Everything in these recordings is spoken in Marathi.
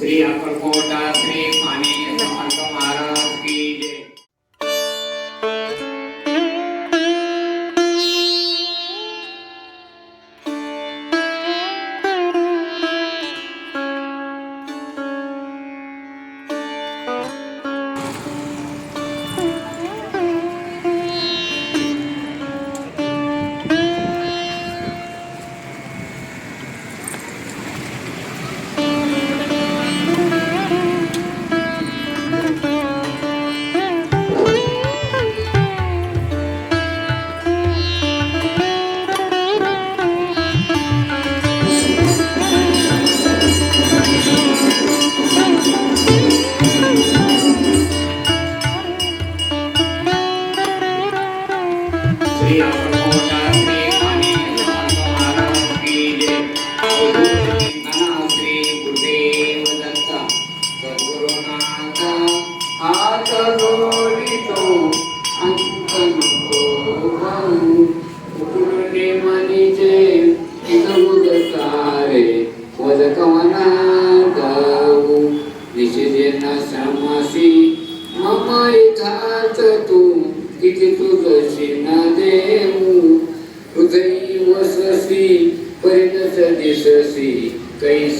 श्री अक्कलकोट श्री आणि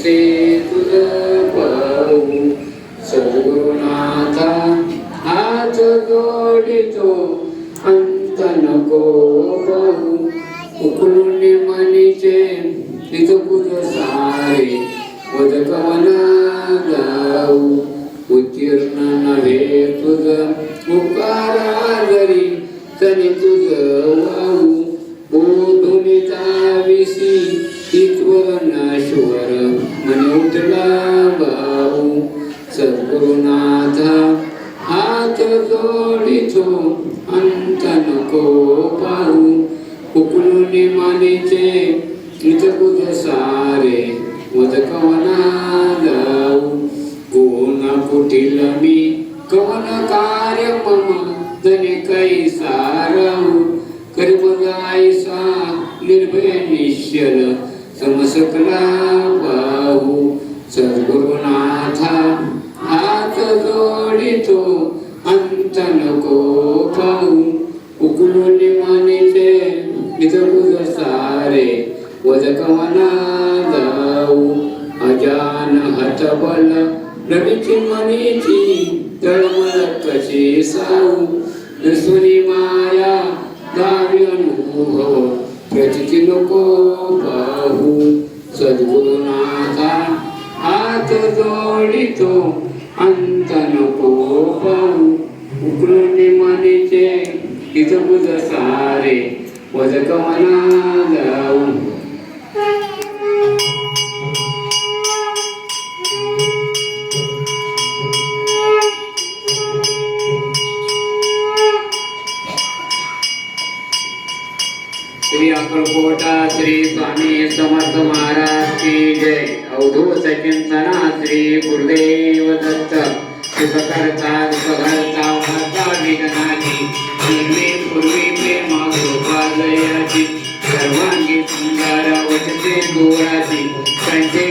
से तुझ पाऊ सगुणाता हात जोडितो अंत नको पाहू उकळून मनीचे तिथं तुझ सारे वदकवन जाऊ उत्तीर्ण नव्हे तुझ उकारा जरी तरी तुझ कवना कोण कुठील मी. कवन कार्य मम तने कैसारव कर्म जायसा निर्भय निश्चल समसकला पाहू सद्गुरुनाथा हात जोडितो अंत नको पाहू. उकलून मानिले निजगुज सारे. वज कवना नवीची मनेची तळमळ कशी साऊ? नसुनी माया दावी अनुभव त्याची नको पाहू. सद्गुरुनाथा हात जोडितो अंत नको पाहू. उकळून मनीचे इथं बुध सारे वजकमना जाऊ Thank you.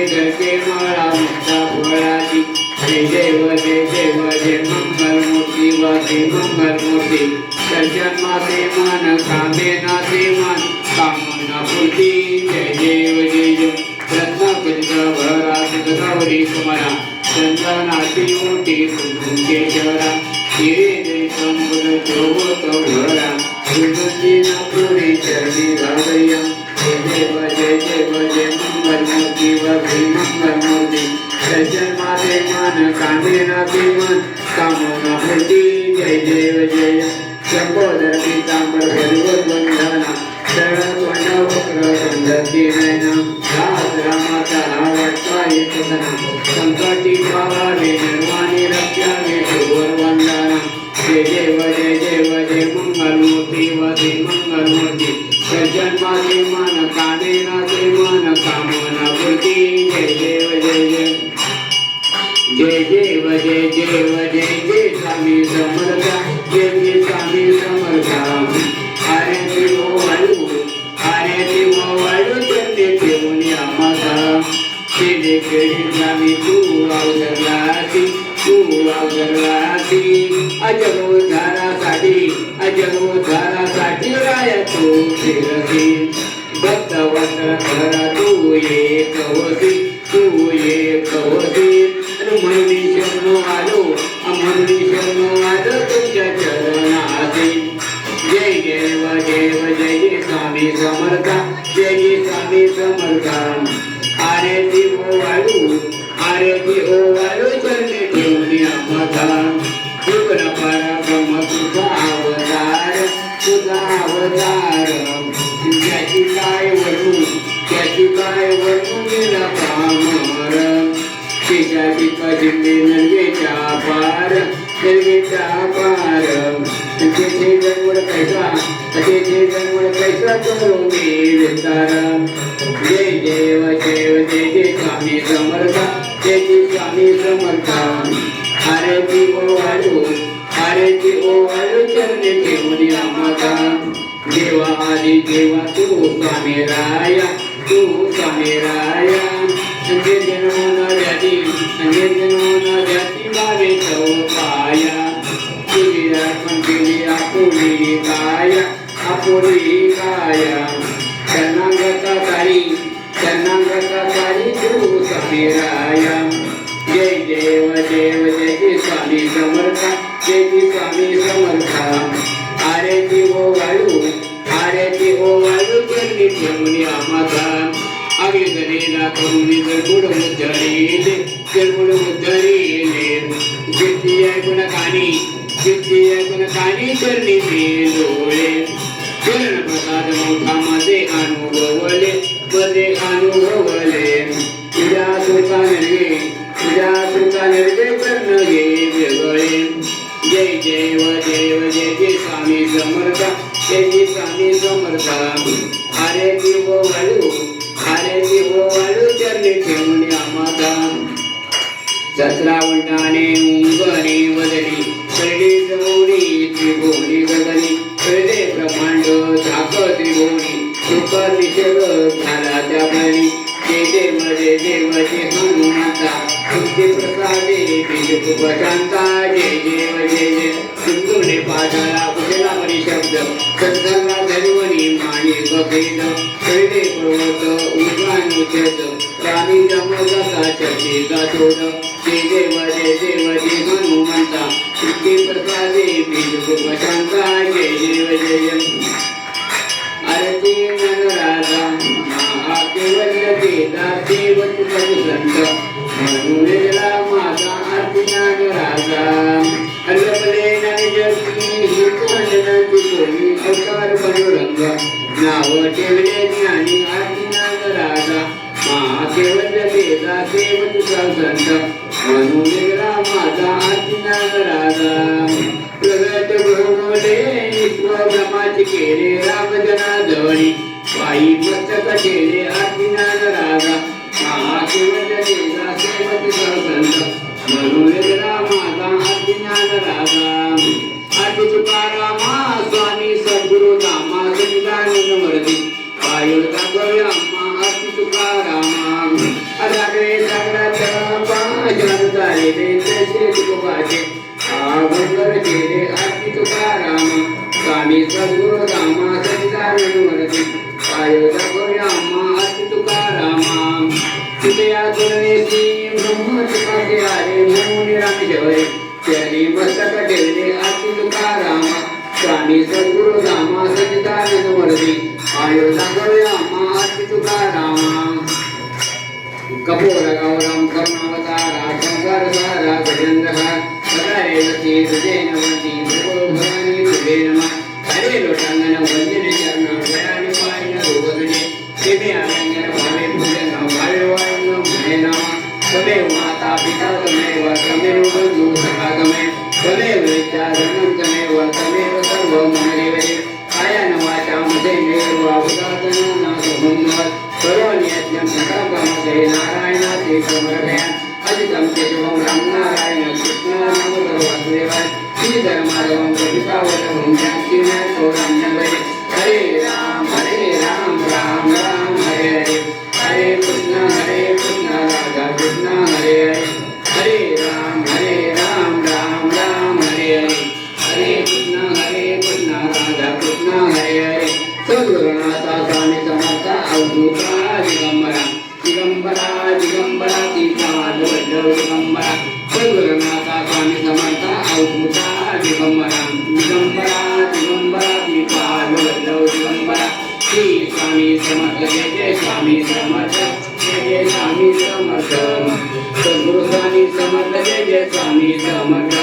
संकटी भावना भक्त तू एक होती करून विस्तारा जय देव देव जय जय स्वामी समर्थ जय जय स्वामी समर्थ अरे ती ओवाळू अरे ती ओवाळू चरणे ठेवून माता देवा आदि देवा तू स्वामी राया तू स्वामी राया संजय जन्म जाती संजय जन्म जाती तो पाया तुझी अर्पण केली आपुली काया आपुली काया शरणांगता तारी शरणांगता तारी तू स्वामी राया जय देव देव जय जय स्वामी समर्थ जय जय स्वामी समर्थ. अरे ती ओ वाळू अरे ती ओ वाळू चरणी ठेवली आम्हाला आगे गणेला करुणी गडबड मुद्धरीले गडबड मुद्धरीले कीर्ती ऐकून कानी कीर्ती ऐकून कानी चरणी ते डोळे. चरण अनुभवले मध्ये अनुभवले. तुझ्या सुखा निर्गे तुझ्या सुखा निर्गे कर्ण घे वेगळे. जय देव देव जय जय स्वामी समर्थ जय जय स्वामी समर्थ. अरे देव वाळू अरे देव वाळू चरणी ठेवून आम्हाला सत्रावंटाने उंगणे वदनी कळली जवळी त्रिभुवनी गगनी कळले ब्रह्मांड झाला त्या बळी जय देव जय हनुमंता तुमचे प्रसादे बीज खूप शांता जय जय जय सिंधुने शब्द सत्संगा माने पर्वत राणी जय देव जय देव जय हनुमंता तुमचे प्रसादे बीज खूप शांता जय जय जय म्हणून माझा आरती राजा अल्लपले जगती ज्ञानी देता देव प्रगट स्वब्रह्माचे केले राम जनार्दनी पायी मस्तक केले आदिनाथ राजा. महाशिवल देजा सेवक संत म्हणून रामाचा आदिनाथ राजा. आदि तुकारामा स्वामी सद्गुरु नामा संतानंद वर्ती पायो दागोया अम्मा आदि तुकारामा अदागरे सगळ्यात पाजन झाले तसे तुकोबाचे आगंगर केले आरती तुकाराम स्वामी सद्गुरु रामा सचिदानंद वर्ती. पायो दागोया अम्मा आरती तुकारामा तुझ्या गुणेशी ब्रह्म तुकाचे आरे नमो राम जवळे त्यांनी मस्तक ठेवले आरती तुकारामा स्वामी सद्गुरु रामा सचिदानंद वर्ती. पायो दागोया अति आरती तुकारामा कपूर गौरम करुणावतारा शंकर सारा गजेंद्र सदारेवती तुझे नमती प्रभो भवानी तुझे नमः हरे लोटांगण वंदने चरण दयानि पायन रोगगणे तेमे आलंगन भावे पूजन भावे वायन म्हणे नाम तमेव माता पिता तमेव तमेव बंधु सखा तमेव तमेव विद्या धनं तमेव तमेव सर्व मनदेवते स्वामी समर्थ, जय जय स्वामी समर्थ, जय जय स्वामी समर्थ। सद्गुरु स्वामी समर्थ, जय जय स्वामी समर्थ।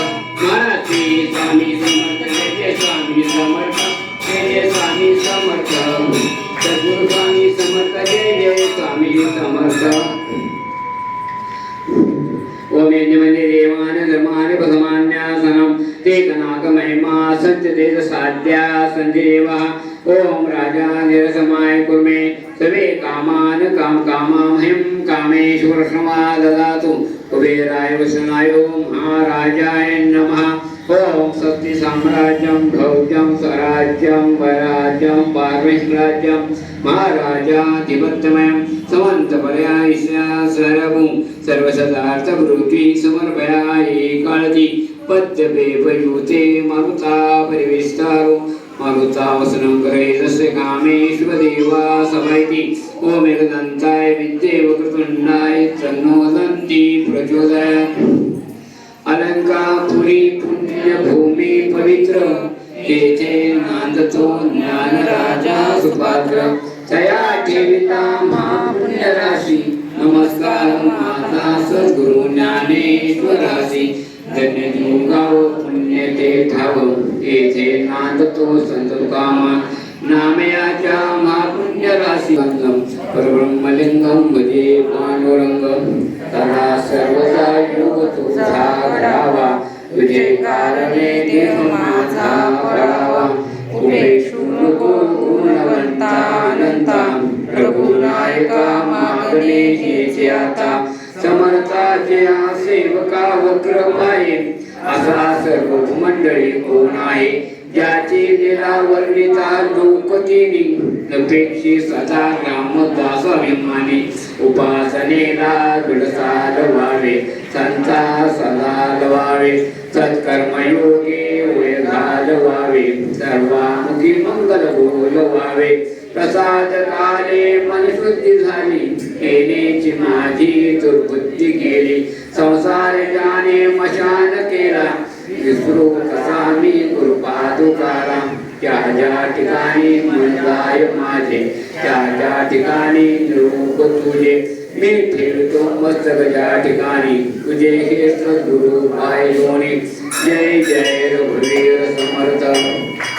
महाराज श्री स्वामी समर्थ, जय जय स्वामी समर्थ, जय जय स्वामी समर्थ। सद्गुरु स्वामी समर्थ, जय जय स्वामी समर्थ। ओम ते कनाकमहिमा सञ्च तेज साध्या सञ्जीवा। ओम राजा निरसमाय कुर्मे सवे कामान काम कामामह्यं कामेश्वर समा ददातु कुबेराय वसनाय महाराजाय नमः। ओम स्वस्ति साम्राज्यं भौज्यं स्वराज्यं वराज्यं पारमेश्वराज्यं महाराजाधिपत्यमयं समन्तपर्यायिष्या सर्वं सर्वसदार्थवृत्ती कालति। पद्यपे पद्यपेपयुते मरुता परिविस्तारो मारुता करे तस्य कामेश्वदेवा समैति एकदन्ताय पवित्र। येथे नांदतो ज्ञानराजा सुपात्र। तया नमस्कार माता सद्गुरु ज्ञानेश्वरासी धन्य गाव ठाव येथे नांदतो संत तुकामा नामयाच्या महापुण्यराशी बंधम परब्रह्मलिंगम भजे पांडुरंगम तदा सर्वदा योग तुझा घडावा तुझे कारणे देह माझा पडावा। कुठेशु नको गुणवंता अनंता प्रभू नायका मागणे हेचे आता। समर्थाचे सेवका वक्र आहे असा सर्व मंडळी कोण आहे? ज्याचे लीला वर्णिता लोकतिनी नपेक्षी सदा रामदास अभिमानी. उपासनेला दृढसाल व्हावे संता सदा लवावे. सत्कर्मयोगे वेळ घालवावे सर्वामुखी मंगल बोलवावे प्रसाद काले मन शुद्धी झाली केलेची माझी दुर्बुद्धी गेली. संसार जाणे मशान केला विसरू कसा मी कृपा तुकारा त्या ज्या ठिकाणी मन माझे त्या ज्या ठिकाणी निरूप तुझे. मी फिरतो मस्त ज्या ठिकाणी. तुझे हे सद्गुरु पाय लोणी जय जय रघुवीर समर्थ.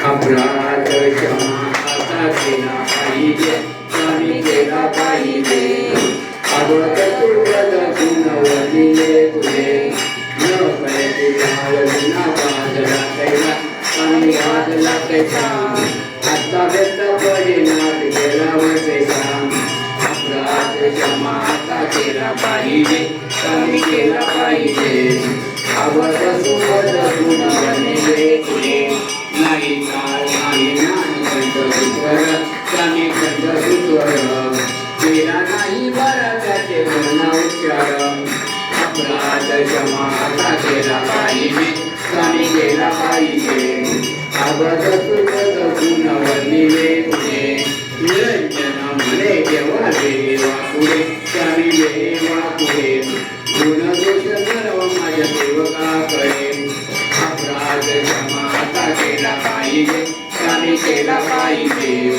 अपराध क्षमा आता केला पाहिजे. स्वामी केला पाहिजे. अगोदर तुळवत तुझे. न कळते भावली बाजला कैला आणि बाजला कैसा आता केला पाहिजे कमी केला पाहिजे. आवाज सुखद गुण बनले नाही काळ नाही ज्ञान कंठ सुस्वर स्वामी कंठ केला नाही बरा त्याचे उच्चार. अपराध क्षमा आता केला पाहिजे स्वामी केला पाहिजे. आवड गुण निरंजन चांगले देवा देवा पुढे स्वामी देवा पुढे. गुण दोष सर्व माझ्या सेवकाकडे. अपराध क्षमाता केला पाहिजे स्वामी केला पाहिजे.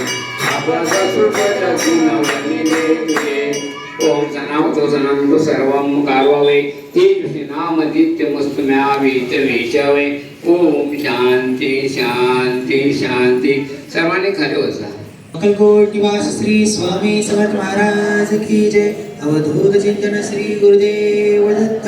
अपराध सुपद गुण वर्णिले तुझे ओम सनावतो तो सर्वं कारवावे ते नाम नित्य मस्तम्यावीत वेचावे. ओम शांती शांती शांती. सर्वांनी खाली बसा अक्कलकोट निवास श्री स्वामी समर्थ महाराज की जय। अवधूत चिंतन श्री गुरुदेव दत्त।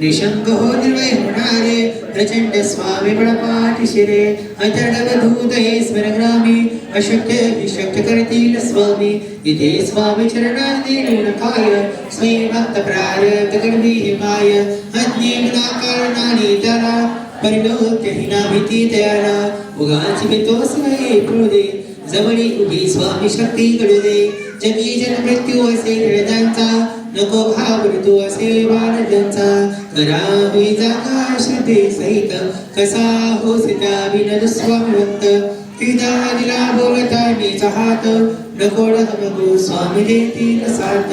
निशंक हो निर्वय होणारे प्रचंड स्वामी बळपाठी शिरे। अचरडवधूत हे स्मरग्रामी अशक्य विशक्य करतील स्वामी। इथे स्वामी चरणात देऊन काय स्वयं भक्त प्राय गर्भी हिमाय अज्ञेना विना कारणाने त्याला परिलोक्य हिना भीती तयाला उगाची भीतोस नाही दे जवळी उभी स्वामी शक्ती घडू दे जन मृत्यू असे हृदयांचा नको भाव ऋतू असे बाळजांचा करावी जागा श्रद्धे सहित कसा हो सीता विनद स्वामीवंत पिता दिला बोलता मी चाहत नको नको स्वामी देतील साथ.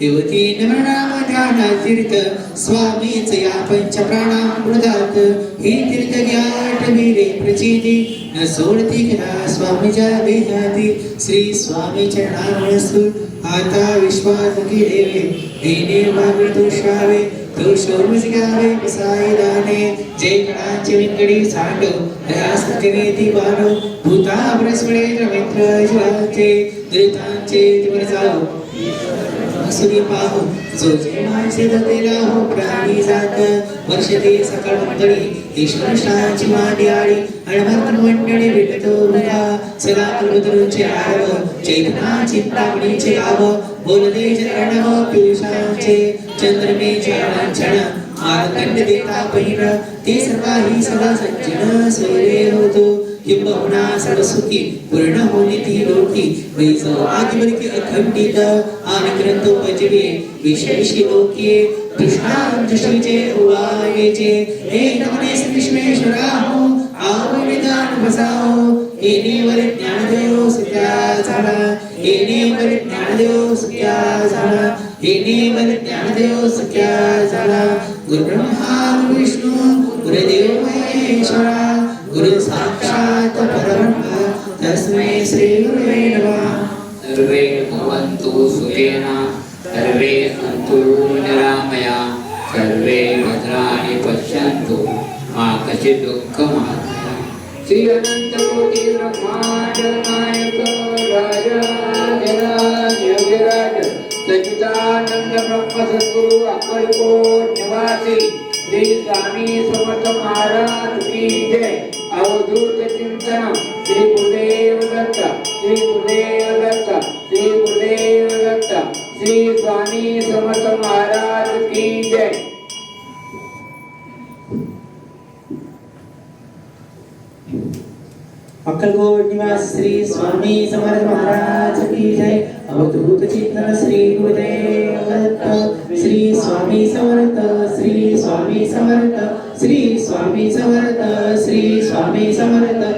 देवती नमनामा ज्ञान तीर्थ स्वामीच या पंचप्राणामृतात् ही तीर्थ घ्या रे प्रचिती. न सोडती घ्या स्वामीच्या वेदाती. श्री स्वामी चरणावळसू आता विश्वास देवे देणे वागड तो श्रावे तो शोर्मस गावे पिसाई दाने. जे कणांचे विंगडी सांडो दया सत्यवेदी बाणो भूता ब्रस्मळे मित्र जीवाचे दृतांचे तिवर जाऊ असुरी पाहू. जो जे माणसे दतेला हो प्राणी जात. वर्ष ते सकाळ मंडळी ईश्वराची मांडी आळी. अणभर मंडळी भेटतो मुला सदा कुलुदरूचे आरव चैतना चिंतामणीचे आव. चरणव पियुषांचे मार्गंड देता ते सर्वाही सदा सज्जन सोयरे होतो. किंबहुना सरस्वती पूर्ण होने थी लोटी वही सौभाग्यवर की अखंडित आविक्रतोपजने विशेष लोके तृष्णां दृष्टिजे उवायजे हे नमने श्रीश्वेश्वराहो आवनिदान भसाओ एने वर ज्ञानदेव सुख्या झाला एने वर ज्ञानदेव सुख्या झाला एने वर ज्ञानदेव सुख्या झाला गुरु ब्रह्मा गुरु विष्णु गुरुदेव महेश्वरा, गुरु साक्षात परब्रह्म तस्मै श्री गुरुवे नमः। सर्वे भवन्तु सुखेन सर्वे सन्तु निरामया सर्वे भद्राणि पश्यन्तु मा कचित् दुःखमात्मया श्री अनंत कोटी ब्रह्मांड नायक राजा जराज योगिराज सच्चिदानंद ब्रह्म सद्गुरु अक्कलकोट निवासी श्री स्वामी समर्थ महाराज की जय अवधूत श्री गुरुदेव दत्त श्री गुरुदेव दत्त श्री स्वामी समर्थ महाराज की जय. अक्कलकोट निवास श्री स्वामी समर्थ महाराज की जय. अवधूत चिंतन श्री गुरुदेव दत्त श्री स्वामी समर्थ श्री स्वामी समर्थ श्री स्वामी समर्थ श्री स्वामी समर्थ.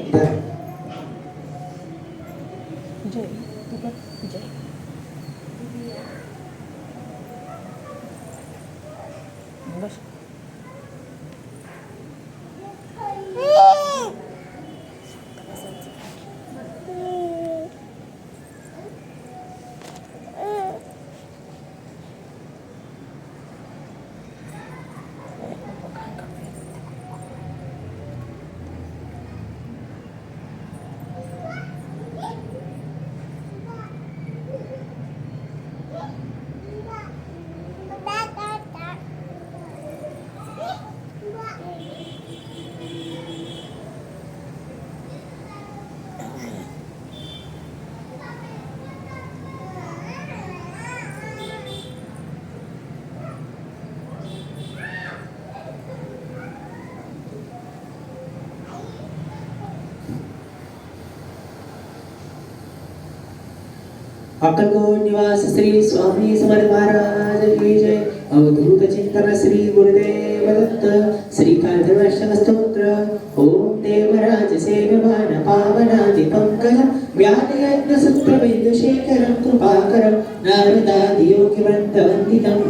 अक्कलकोट निवास श्री स्वामी समर्थ महाराज की जय अवधूत चिंतन श्री गुरुदेव दत्त श्री कांधर्वाष्टक स्तोत्र ओम देवराज सेवमान पावनादि पंकज व्यालयज्ञ सूत्र बिंदुशेखरं कृपाकरं नारदादि योगिवृन्द वन्दितं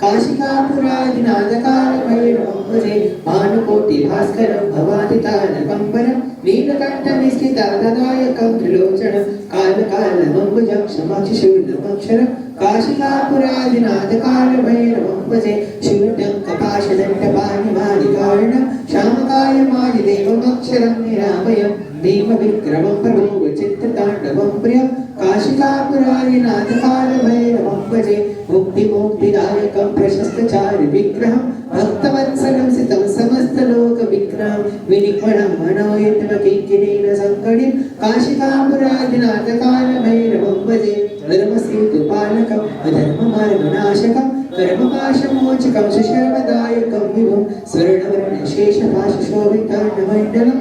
కాశీకాపురాది నాదకాల కాశికాపురాదినాదకారమయూరే భానుకోటి భాస్కరం భవాదితాన కంపనం నీలకంఠమిస్థిత దదాయకం త్రిలోచనం కాలకాలమంబుజం సమాక్షి శూర్ణమక్షరం కాశికాపురాదినాథకారభైరవే శూటం కపాశదండపాణిమాదికారణం శ్యామకాయమాది దేవమక్షరం నిరామయం. దేవ విక్రమం ప్రభో విచిత్రతాండవం ప్రియం. కాశికాపురాదినాథకారభైరవం భజే ముక్తిమోక్తిదాయకం ప్రశస్తచారి విగ్రహం. భక్తవత్సలం సమస్త లోక విక్రమ్ వినిక్వణం మనోయుత్వ కింకినైన సంకడి కాశికాపురాదిన అతకాల భైరవం భజే ధర్మశ్రీతుపాలకం అధర్మ మార్గనాశకం కర్మపాశమోచకం సుశర్మదాయకం విభం స్వర్ణవర్ణ శేష భాష శోభితాండమండలం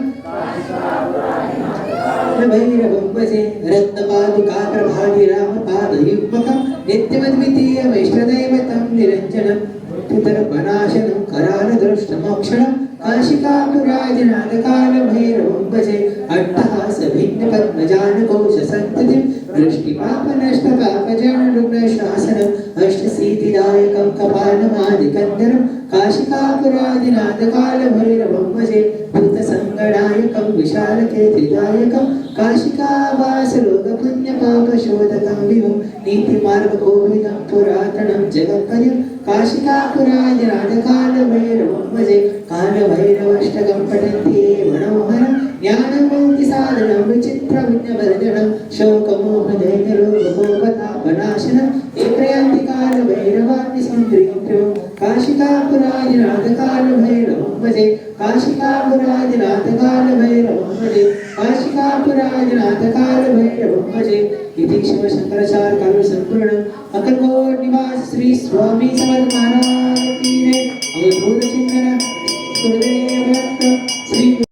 భైరవంబజే రత్నపాదుకాగ్రభాగి రామపాదయుగ్మకం నిత్యమద్వితీయమైష్టదైవతం నిరంజనం. ఉదరపనాశనం కరాలదృష్టమోక్షణం కాశికాపురాదినాదకాలభైరవం భజే అట్టహాస భిన్న పద్మజానుకోశ సంతతిం దృష్టిపాపనష్టపాపజానుగ్నశాసనం అష్టసీతిదాయకం కపాలమాదికందరం కాశికాపురాదినాదకాలభైరవం భజే భూతసంగడాయకం విశాలకేతిదాయకం కాశికావాసలోకపుణ్యపాపశోధకం వివం నీతిమార్గ కోవిదం పురాతనం జగత్పయం కాశికాపురాది రాజకాలభైరవమ్మజే కాలభైరవష్టకంపడంతి మనోహరం भजे कालभैरवष्टकं पठन्ति ये मनोहरं ज्ञानमुक्तिसाधनं विचित्रविघ्नवर्धनं शोकमोहदैन्यलोककोपतापनाशनं ये प्रयान्ति कालभैरवाग्नि सन्दृत्यो काशिकापुरादिनाथकालभैरवं भजे काशिकापुरादिनाथकालभैरवं भजे काशिकापुरादिनाथकालभैरवं भजे इति शिवशङ्कराचार्यकाल सम्पूर्णम् अकल्कोट निवास श्री स्वामी समर्थ महाराज की जय अवधूत चिंतन गुरुदेव दत्त श्री गुरुदेव